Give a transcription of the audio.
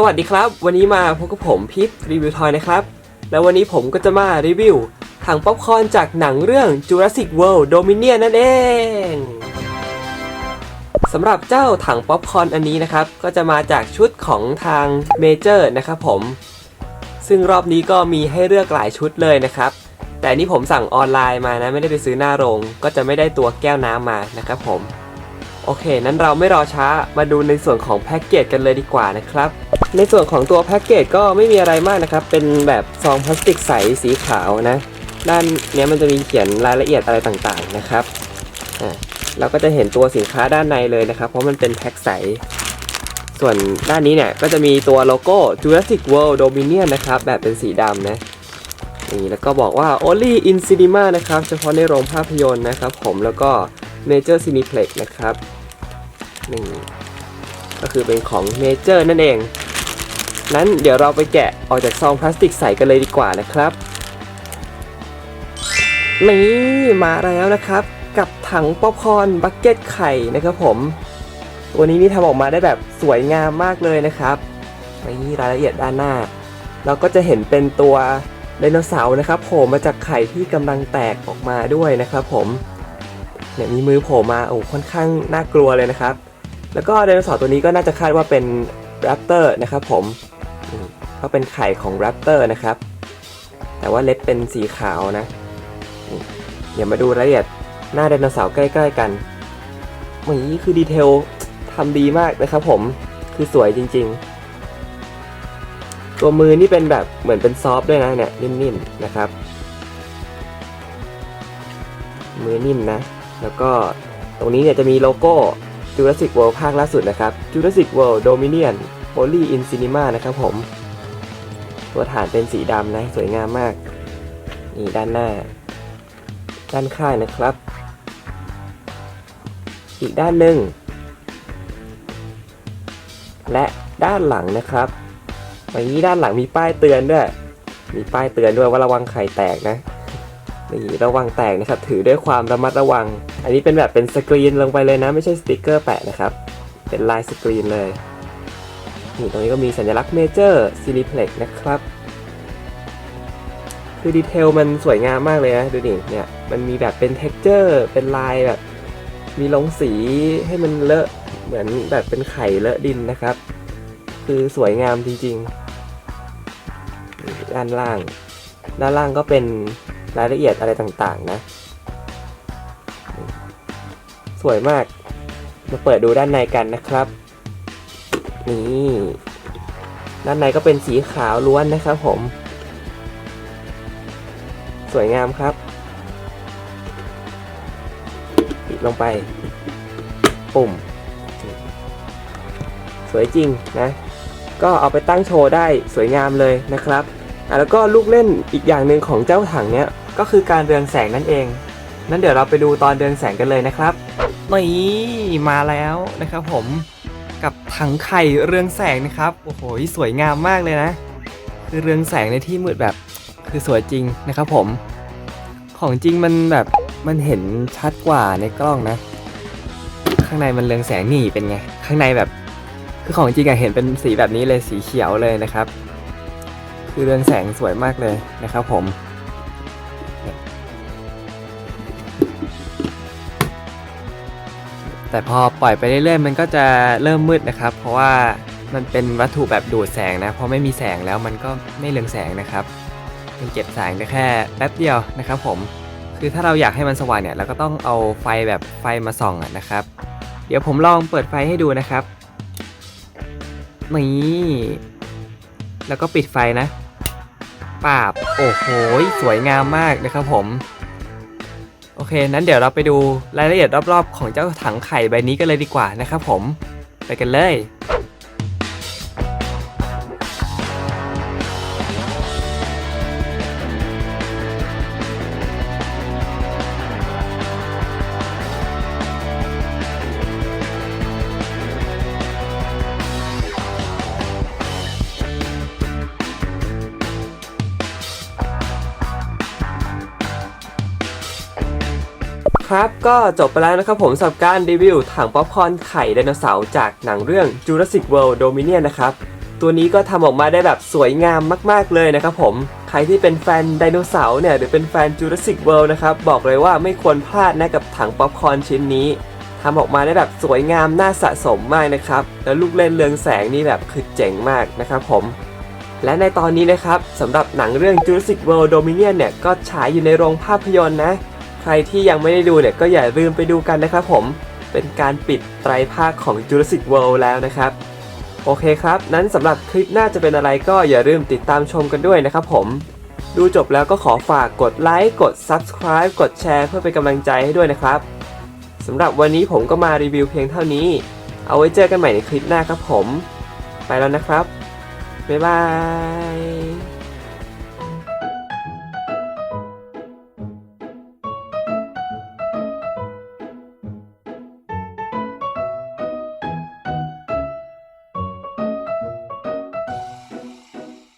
สวัสดีครับ วันนี้มาพบกับผมพิษรีวิวทอยนะครับ แล้ววันนี้ผมก็จะมารีวิวถังป๊อปคอร์นจากหนังเรื่อง Jurassic World Dominion นั่นเองสำหรับเจ้าถังป๊อปคอร์นอันนี้นะครับ ก็จะมาจากชุดของทางเมเจอร์นะครับผม ซึ่งรอบนี้ก็มีให้เลือกหลายชุดเลยนะครับ แต่นี่ผมสั่งออนไลน์มานะ ไม่ได้ไปซื้อหน้าโรง ก็จะไม่ได้ตัวแก้วน้ำมานะครับผมโอเค นั้นเราไม่รอช้า มาดูในส่วนของแพ็กเกจกันเลยดีกว่านะครับ ในส่วนของตัวแพ็กเกจก็ไม่มีอะไรมากนะครับ เป็นแบบซองพลาสติกใสสีขาวนะ ด้านเนี้ยมันจะมีเขียนรายละเอียดอะไรต่างๆนะครับอ่าเราก็จะเห็นตัวสินค้าด้านในเลยนะครับ เพราะมันเป็นแพ็คใส ส่วนด้านนี้เนี่ยก็จะมีตัวโลโก้ Jurassic World Dominion นะครับ แบบเป็นสีดำนะนี่แล้วก็บอกว่า only in cinema นะครับ เฉพาะในโรงภาพยนตร์นะครับ ผมแล้วก็ Major Cineplex นะครับนี่ก็คือเป็นของ Major นั่นเอง นั้นเดี๋ยวเราไปแกะออกจากซองพลาสติกใสกันเลยดีกว่านะครับ นี่มาแล้วนะครับ กับถังป๊อปคอร์นบักเก็ตไข่นะครับผมตัวนี้นี่ทำออกมาได้แบบสวยงามมากเลยนะครับนี่รายละเอียดด้านหน้า เราก็จะเห็นเป็นตัวไดโนเสาร์นะครับโผล่มาจากไข่ที่กำลังแตกออกมาด้วยนะครับผมเนี่ยมีมือโผล่มาโอ้ค่อนข้างน่ากลัวเลยนะครับ แล้วก็ไดโนเสาร์ตัวนี้ก็น่าจะคาดว่าเป็นแรปเตอร์นะครับผม ก็เป็นไข่ของแรปเตอร์นะครับ แต่ว่าเล็บเป็นสีขาวนะ เดี๋ยวมาดูรายละเอียดหน้าไดโนเสาร์ใกล้ ๆ กันนี่คือดีเทลทำดีมากนะครับผม คือสวยจริง ๆ ตัวมือนี่เป็นแบบเหมือนเป็นซอฟด้วยนะเนี่ยนิ่มๆนะครับ มือนิ่มนะ แล้วก็ตรงนี้เนี่ยจะมีโลโก้ Jurassic World ภาคล่าสุดนะครับ Jurassic World Dominion Holy in Cinema นะครับผม ตัวฐานเป็นสีดำนะ สวยงามมาก นี่ด้านหน้า ด้านข้างนะครับ อีกด้านหนึ่ง และด้านหลังนะครับวันนี้ด้านหลังมีป้ายเตือนด้วย มีป้ายเตือนด้วยว่าระวังไข่แตกนะนี่ระวังแตกนะครับ ถือด้วยความระมัดระวัง อันนี้เป็นแบบเป็นสกรีนลงไปเลยนะ ไม่ใช่สติกเกอร์แปะนะครับ เป็นลายสกรีนเลย นี่ตรงนี้ก็มีสัญลักษณ์เมเจอร์ซิลิเพล็กนะครับ คือดีเทลมันสวยงามมากเลยนะ ดูดิเนี่ยมันมีแบบเป็นเท็กเจอร์เป็นลายแบบ มีลงสีให้มันเลอะเหมือนแบบเป็นไข่เลอะดินนะครับ คือสวยงามจริงๆ ด้านล่าง ด้านล่างก็เป็นรายละเอียดอะไรต่างๆนะ สวยมาก มาเปิดดูด้านในกันนะครับ นี่ด้านในก็เป็นสีขาวล้วนนะครับผม สวยงามครับ ปิดลงไป ปุ่ม สวยจริงนะ ก็เอาไปตั้งโชว์ได้สวยงามเลยนะครับอะแล้วก็ลูกเล่นอีกอย่างหนึ่งของเจ้าถังเนี้ย ก็คือการเรืองแสงนั่นเอง นั้นเดี๋ยวเราไปดูตอนเรืองแสงกันเลยนะครับนี่มาแล้วนะครับผม กับถังไข่เรืองแสงนะครับ โอ้โห สวยงามมากเลยนะ คือเรืองแสงในที่มืดแบบคือสวยจริงนะครับผม ของจริงมันแบบมันเห็นชัดกว่าในกล้องนะ ข้างในมันเรืองแสงนี่เป็นไง ข้างในแบบ คือของจริงอะเห็นเป็นสีแบบนี้เลยสีเขียวเลยนะครับ คือเรืองแสงสวยมากเลยนะครับผม แต่พอปล่อยไปเรื่อยๆ มันก็จะเริ่มมืดนะครับ เพราะว่ามันเป็นวัตถุแบบดูดแสงนะพอไม่มีแสงแล้วมันก็ไม่เรืองแสงนะครับ มันเก็บแสงได้แค่แป๊บเดียวนะครับผมคือถ้าเราอยากให้มันสว่างเนี่ยเราก็ต้องเอาไฟแบบไฟมาส่องนะครับ เดี๋ยวผมลองเปิดไฟให้ดูนะครับนี่แล้วก็ปิดไฟนะปาบโอ้โหสวยงามมากนะครับผม เค นั้นเดี๋ยวเราไปดูรายละเอียดรอบๆ ของเจ้าถังไข่ใบนี้กันเลยดีกว่านะครับผม ไปกันเลย ครับก็จบไปแล้วนะครับผมสำหรับการรีวิวถังป๊อปคอร์นไข่ไดโนเสาร์จากหนังเรื่อง Jurassic World Dominion นะครับ ตัวนี้ก็ทำออกมาได้แบบสวยงามมาก ๆ เลยนะครับผม ใครที่เป็นแฟนไดโนเสาร์เนี่ย หรือเป็นแฟน Jurassic World นะครับ บอกเลยว่าไม่ควรพลาดนะกับถังป๊อปคอร์นชิ้นนี้ทำออกมาได้แบบสวยงามน่าสะสมมากนะครับ แล้วลูกเล่นเรืองแสงนี่แบบคือเจ๋งมากนะครับผมและในตอนนี้นะครับสำหรับหนังเรื่อง Jurassic World Dominion เนี่ยก็ฉายอยู่ในโรงภาพยนตร์นะ ใครที่ยังไม่ได้ดูเนี่ยก็อย่าลืมไปดูกันนะครับผมเป็นการปิดไตรภาคของ Jurassic World แล้วนะครับ โอเคครับ นั้นสำหรับคลิปหน้าจะเป็นอะไรก็อย่าลืมติดตามชมกันด้วยนะครับผม ดูจบแล้วก็ขอฝากกดไลค์กด Subscribe กดแชร์เพื่อเป็นกำลังใจให้ด้วยนะครับสำหรับวันนี้ผมก็มารีวิวเพียงเท่านี้ เอาไว้เจอกันใหม่ในคลิปหน้าครับผม ไปแล้วนะครับ บ๊ายบาย